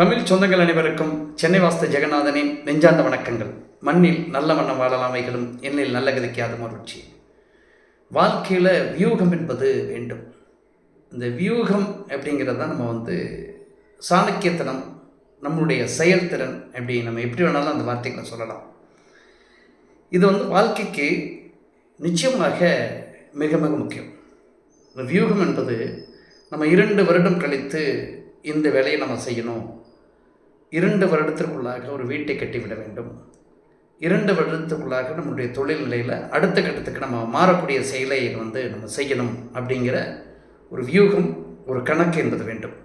தமிழ் சொந்தங்கள் அனைவருக்கும் சென்னை வாஸ்து ஜெகநாதனின் நெஞ்சார்ந்த வணக்கங்கள். மண்ணில் நல்ல வண்ணம் வாழலாமைகளும் எண்ணில் நல்ல கதைக்காத மகிழ்ச்சி. வாழ்க்கையில் வியூகம் என்பது வேண்டும். இந்த வியூகம் அப்படிங்கிறது தான் நம்ம வந்து சாணக்கியத்தனம் நம்மளுடைய செயல்திறன் அப்படி நம்ம எப்படி வேணாலும் அந்த வார்த்தைகளை சொல்லலாம். இது வந்து வாழ்க்கைக்கு நிச்சயமாக மிக மிக முக்கியம். இந்த வியூகம் என்பது நம்ம இரண்டு வருடம் கழித்து இந்த வேலையை நம்ம செய்யணும். இரண்டு வருடத்திற்குள்ளாக ஒரு வீட்டை கட்டிவிட வேண்டும். இரண்டு வருடத்துக்குள்ளாக நம்முடைய தொழில் நிலையில் அடுத்த கட்டத்துக்கு நம்ம மாறக்கூடிய செயலை வந்து நம்ம செய்யணும் அப்படிங்கிற ஒரு வியூகம் ஒரு கணக்கு என்பது வேண்டும்.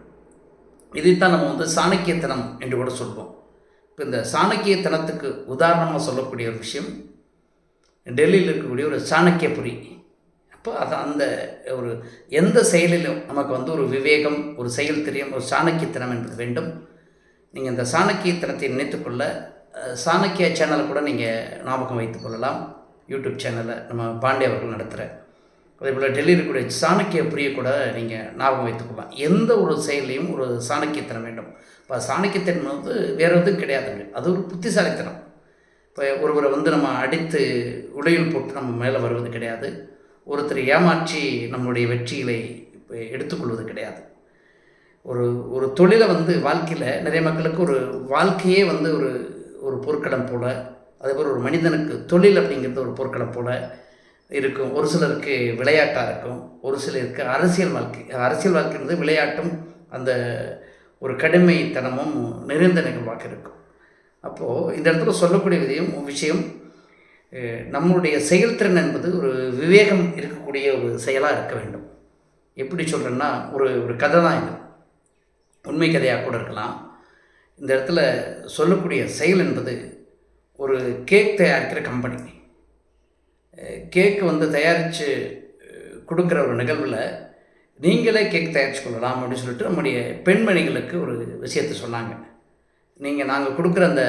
இதைத்தான் நம்ம வந்து சாணக்கியத்தனம் என்று கூட சொல்வோம். இப்போ இந்த சாணக்கியத்தனத்துக்கு உதாரணமாக சொல்லக்கூடிய ஒரு விஷயம் டெல்லியில் இருக்கக்கூடிய ஒரு சாணக்கியபுரி. அப்போ அது அந்த ஒரு எந்த செயலிலும் நமக்கு வந்து ஒரு விவேகம் ஒரு செயல் தெரியும் ஒரு சாணக்கியத்தனம் என்பது வேண்டும். நீங்கள் இந்த சாணக்கியத்தனத்தை நினைத்துக்கொள்ள சாணக்கிய சேனலை கூட நீங்கள் ஞாபகம் வைத்துக் கொள்ளலாம். யூடியூப் சேனலை நம்ம பாண்டே அவர்கள் நடத்துகிற அதே போல் டெல்லியில் இருக்கக்கூடிய சாணக்கிய புரிய கூட நீங்கள் ஞாபகம் வைத்துக்கொள்ளலாம் எந்த ஒரு செயலையும் ஒரு சாணக்கியத்தனம் வேண்டும். இப்போ சாணக்கியத்தனம் வந்து வேறு எதுவும் கிடையாதுங்க அது ஒரு புத்திசாலித்தனம். இப்போ ஒருவரை வந்து நம்ம அடித்து உடையில் போட்டு நம்ம மேலே வருவது கிடையாது. ஒருத்தர் ஏமாற்றி நம்மளுடைய வெற்றிகளை இப்போ எடுத்துக்கொள்வது கிடையாது. ஒரு ஒரு தொழிலை வந்து வாழ்க்கையில் நிறைய மக்களுக்கு ஒரு வாழ்க்கையே வந்து ஒரு ஒரு பொற்களம் போல் அதேபோல் ஒரு மனிதனுக்கு தொழில் அப்படிங்கிறது ஒரு பொற்களம் போல் இருக்கும். ஒரு சிலருக்கு விளையாட்டாக இருக்கும் ஒரு சிலருக்கு அரசியல் வாழ்க்கை. அரசியல் வாழ்க்கைன்றது விளையாட்டும் அந்த ஒரு கடுமைத்தனமும் நிறைந்த நிகழ்வாக இருக்கும். அப்போது இந்த இடத்துல சொல்லக்கூடிய விதையும் விஷயம் நம்மளுடைய செயல்திறன் என்பது ஒரு விவேகம் இருக்கக்கூடிய ஒரு செயலாக இருக்க வேண்டும். எப்படி சொல்கிறேன்னா ஒரு ஒரு கதை தான் இது. உண்மை கதையாக கூட இருக்கலாம். இந்த இடத்துல சொல்லக்கூடிய செயல் என்பது ஒரு கேக் தயாரிக்கிற கம்பெனி. கேக் வந்து தயாரித்து கொடுக்குற ஒரு நிகழ்வில் நீங்களே கேக் தயாரித்து கொள்ளலாம் அப்படின்னு சொல்லிட்டு நம்முடைய பெண்மணிகளுக்கு ஒரு விஷயத்தை சொன்னாங்க. நீங்கள் நாங்கள் கொடுக்குற அந்த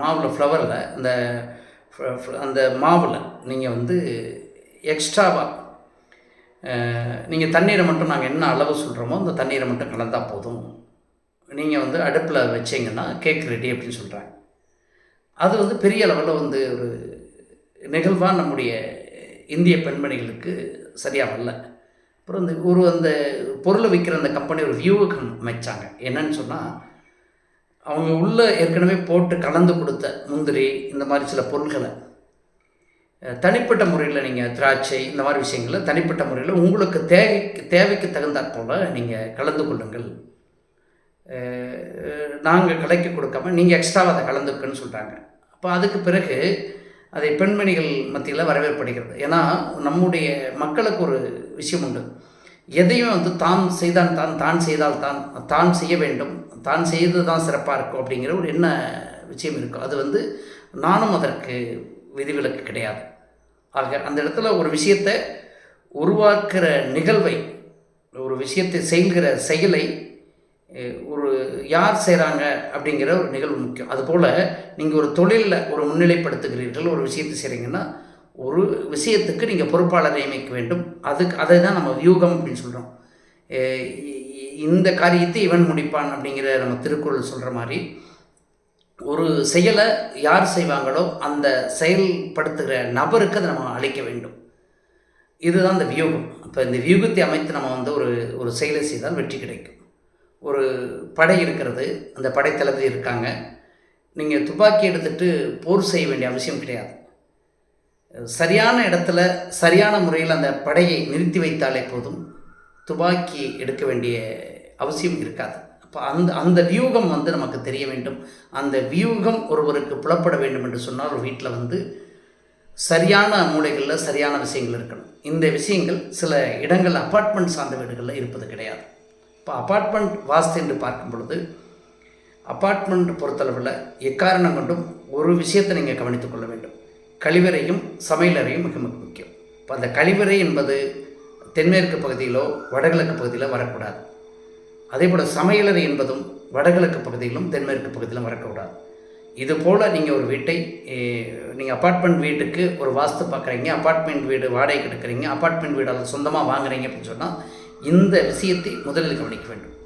மாவில் ஃப்ளவரில் அந்த அந்த மாவில் நீங்கள் வந்து எக்ஸ்ட்ராவாக நீங்கள் தண்ணீரை மட்டும் நாங்கள் என்ன அளவு சொல்கிறோமோ அந்த தண்ணீரை மட்டும் கலந்தால் போதும். நீங்கள் வந்து அடுப்பில் வச்சீங்கன்னா கேக் ரெடி அப்படின்னு சொல்கிறாங்க அது வந்து பெரிய அளவில் வந்து ஒரு நிகழ்வாக நம்முடைய இந்திய பெண்மணிகளுக்கு சரியாக வரல. அப்புறம் இந்த ஒரு அந்த பொருளை விற்கிற அந்த கம்பெனி ஒரு வியூவுக்கு அமைச்சாங்க. என்னன்னு சொன்னால் அவங்க உள்ளே ஏற்கனவே போட்டு கலந்து கொடுத்த முந்திரி இந்த மாதிரி சில பொருள்களை தனிப்பட்ட முறையில் நீங்கள் திராட்சை இந்த மாதிரி விஷயங்களில் தனிப்பட்ட முறையில் உங்களுக்கு தேவைக்கு தேவைக்கு தகுந்தாற் போல் நீங்கள் கலந்து கொள்ளுங்கள். நாங்கள் கலைக்கு கொடுக்காம நீங்கள் எக்ஸ்ட்ராவாக அதை கலந்துக்குன்னு சொல்கிறாங்க அப்போ அதுக்கு பிறகு அதை பெண்மணிகள் மத்தியில் வரவேற்படுகிறது. ஏன்னா நம்முடைய மக்களுக்கு ஒரு விஷயம் உண்டு. எதையும் வந்து தான் செய்தான் தான் தான் செய்தால் தான் தான் செய்ய வேண்டும் தான் செய்தது தான் சிறப்பாக இருக்கும் அப்படிங்கிற ஒரு என்ன விஷயம் இருக்கும் அது வந்து நானும் அதற்கு விதிவிலக்கு கிடையாது. ஆக அந்த இடத்துல ஒரு விஷயத்தை உருவாக்குற நிகழ்வை ஒரு விஷயத்தை செய்கிற செயலை ஒரு யார் செய்கிறாங்க அப்படிங்கிற ஒரு நிகழ்வு முக்கியம். அதுபோல் நீங்கள் ஒரு தொழிலில் ஒரு முன்னிலைப்படுத்துகிறீர்கள் ஒரு விஷயத்தை செய்கிறீங்கன்னா ஒரு விஷயத்துக்கு நீங்கள் பொறுப்பாளர் நியமிக்க வேண்டும். அதுக்கு அதை தான் நம்ம வியூகம் அப்படின்னு சொல்கிறோம் இந்த காரியத்தை இவன் முடிப்பான் அப்படிங்கிற நம்ம திருக்குறள் சொல்கிற மாதிரி ஒரு செயலை யார் செய்வாங்களோ அந்த செயல்படுத்துகிற நபருக்கு அதை நம்ம அளிக்க வேண்டும். இதுதான் இந்த வியூகம். இப்போ இந்த வியூகத்தை அமைத்து நம்ம வந்து ஒரு ஒரு செயலை செய்தால் வெற்றி கிடைக்கும். ஒரு படை இருக்கிறது அந்த படை தளபதி இருக்காங்க. நீங்கள் துப்பாக்கி எடுத்துகிட்டு போர் செய்ய வேண்டிய அவசியம் கிடையாது. சரியான இடத்துல சரியான முறையில் அந்த படையை நிறுத்தி வைத்தாலே போதும். துப்பாக்கி எடுக்க வேண்டிய அவசியம் இருக்காது. அப்போ அந்த அந்த வியூகம் வந்து நமக்கு தெரிய வேண்டும். அந்த வியூகம் ஒருவருக்கு புலப்பட வேண்டும் என்று சொன்னால் ஒரு வீட்டில் வந்து சரியான மூலைகளில் சரியான விஷயங்கள் இருக்கணும். இந்த விஷயங்கள் சில இடங்கள் அப்பார்ட்மெண்ட் சார்ந்த வீடுகளில் இருப்பது கிடையாது. இப்போ அப்பார்ட்மெண்ட் வாஸ்து என்று பார்க்கும் பொழுது அப்பார்ட்மெண்ட் பொறுத்தளவில் எக்காரணம் கொண்டும் ஒரு விஷயத்தை நீங்கள் கவனித்துக் கொள்ள வேண்டும். கழிவறையும் சமையலறையும் மிக மிக முக்கியம். இப்போ அந்த கழிவறை என்பது தென்மேற்கு பகுதியிலோ வடகிழக்கு பகுதியிலோ வரக்கூடாது. அதே போல் சமையலறை என்பதும் வடகிழக்கு பகுதியிலும் தென்மேற்கு பகுதியிலும் வரக்கூடாது. இது போல் நீங்கள் ஒரு வீட்டை நீங்கள் அப்பார்ட்மெண்ட் வீட்டுக்கு ஒரு வாஸ்து பார்க்குறீங்க அப்பார்ட்மெண்ட் வீடு வாடகைக்கு எடுக்கிறீங்க அப்பார்ட்மெண்ட் வீடு அதை சொந்தமாக வாங்குறீங்க அப்படின்னு சொன்னால் இந்த விஷயத்தை முதலில் கவனிக்க வேண்டும்.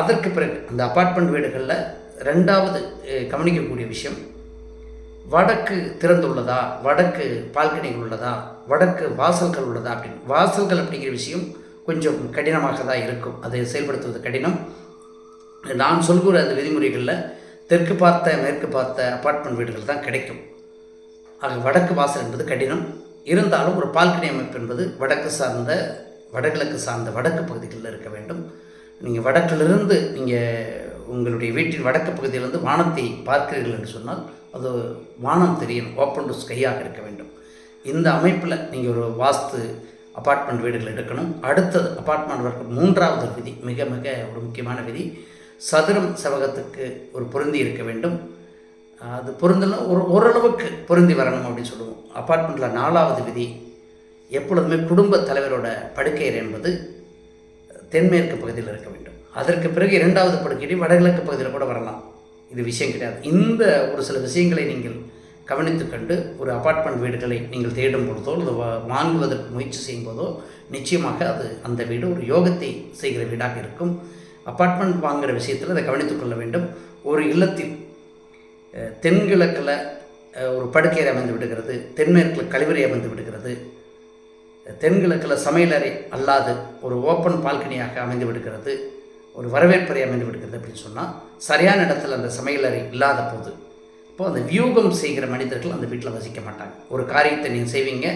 அதற்கு பிறகு அந்த அப்பார்ட்மெண்ட் வீடுகளில் ரெண்டாவது கவனிக்கக்கூடிய விஷயம் வடக்கு திறந்துள்ளதா வடக்கு பால்கனிகள் உள்ளதா வடக்கு வாசல்கள் உள்ளதா அப்படின்னு வாசல்கள் அப்படிங்கிற விஷயம் கொஞ்சம் கடினமாக தான் இருக்கும். அதை செயல்படுத்துவது கடினம். நான் சொல்கிற அந்த விதிமுறைகளில் தெற்கு பார்த்த மேற்கு பார்த்த அப்பார்ட்மெண்ட் வீடுகள் தான் கிடைக்கும். ஆக வடக்கு வாசல் என்பது கடினம். இருந்தாலும் ஒரு பால்கனி அமைப்பு என்பது வடக்கு சார்ந்த வடகிழக்கு சார்ந்த வடக்கு பகுதிகளில் இருக்க வேண்டும். நீங்கள் வடக்கிலிருந்து நீங்கள் உங்களுடைய வீட்டின் வடக்கு பகுதியிலிருந்து வானத்தை பார்க்கிறீர்கள் என்று சொன்னால் அது வானம் தெரியணும் ஓப்பன் டு ஸ்கையாக இருக்க வேண்டும். இந்த அமைப்பில் நீங்கள் ஒரு வாஸ்து அப்பார்ட்மெண்ட் வீடுகள் எடுக்கணும். அடுத்தது அப்பார்ட்மெண்ட் ஒர்க் மூன்றாவது விதி மிக மிக ஒரு முக்கியமான விதி சதுரம் செவகத்துக்கு ஒரு பொருந்தி இருக்க வேண்டும். அது பொருந்தணும் ஒரு ஓரளவுக்கு பொருந்தி வரணும் அப்படின்னு சொல்லுவோம். அப்பார்ட்மெண்ட்டில் நாலாவது விதி எப்பொழுதுமே குடும்ப தலைவரோட படுக்கையர் என்பது தென்மேற்கு பகுதியில் இருக்க வேண்டும். அதற்கு பிறகு இரண்டாவது படுக்கையை வடகிழக்கு பகுதியில் கூட வரலாம். இது விஷயம் கிடையாது. இந்த ஒரு சில விஷயங்களை நீங்கள் கவனித்து கண்டு ஒரு அப்பார்ட்மெண்ட் வீடுகளை நீங்கள் தேடும் பொழுதோ அல்லது வாங்குவதற்கு முயற்சி செய்யும் போதோ நிச்சயமாக அது அந்த வீடு ஒரு யோகத்தை செய்கிற வீடாக இருக்கும். அப்பார்ட்மெண்ட் வாங்குகிற விஷயத்தில் அதை கவனித்துக்கொள்ள வேண்டும். ஒரு இல்லத்தில் தென்கிழக்கில் ஒரு படுக்கையறை அமைந்து விடுகிறது தென்மேற்கில் கழிவறை அமைந்து விடுகிறது தென்கிழக்கில் சமையலறை அல்லாது ஒரு ஓப்பன் பால்கனியாக அமைந்து விடுகிறது ஒரு வரவேற்பறை அமைந்து விடுகிறது அப்படின்னு சொன்னால் சரியான இடத்துல அந்த சமையலறை இல்லாத போது இப்போ அந்த வியூகம் செய்கிற மனிதர்கள் அந்த வீட்டில் வசிக்க மாட்டாங்க. ஒரு காரியத்தை நீங்கள் செய்வீங்க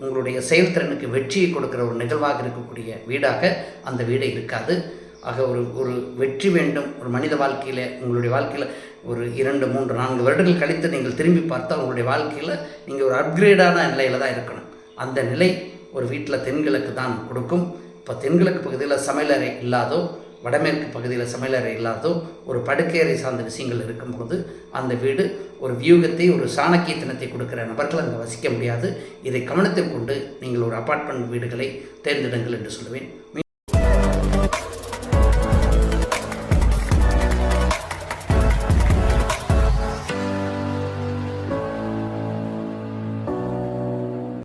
உங்களுடைய செயல்திறனுக்கு வெற்றியை கொடுக்குற ஒரு நிகழ்வாக இருக்கக்கூடிய வீடாக அந்த வீடு இருக்காது. ஆக ஒரு ஒரு வெற்றி வேண்டும். ஒரு மனித வாழ்க்கையில் உங்களுடைய வாழ்க்கையில் ஒரு இரண்டு மூன்று நான்கு வருடங்கள் கழித்து நீங்கள் திரும்பி பார்த்தா உங்களுடைய வாழ்க்கையில் நீங்கள் ஒரு அப்கிரேடான நிலையில் தான் இருக்கணும். அந்த நிலை ஒரு வீட்டில் தென்கிழக்கு தான் கொடுக்கும். இப்போ தென்கிழக்கு பகுதியில் சமையலறை இல்லாதோ வடமேற்கு பகுதியில் சமையலறை இல்லாதோ ஒரு படுக்கையறை சார்ந்த விஷயங்கள் இருக்கும்போது அந்த வீடு ஒரு வியூகத்தை ஒரு சாணக்கியத்தனத்தை கொடுக்குற நபர்கள் அங்கே வசிக்க முடியாது. இதை கவனத்தில் கொண்டு நீங்கள் ஒரு அப்பார்ட்மெண்ட் வீடுகளை தேர்ந்தெடுங்கள் என்று சொல்லுவேன்.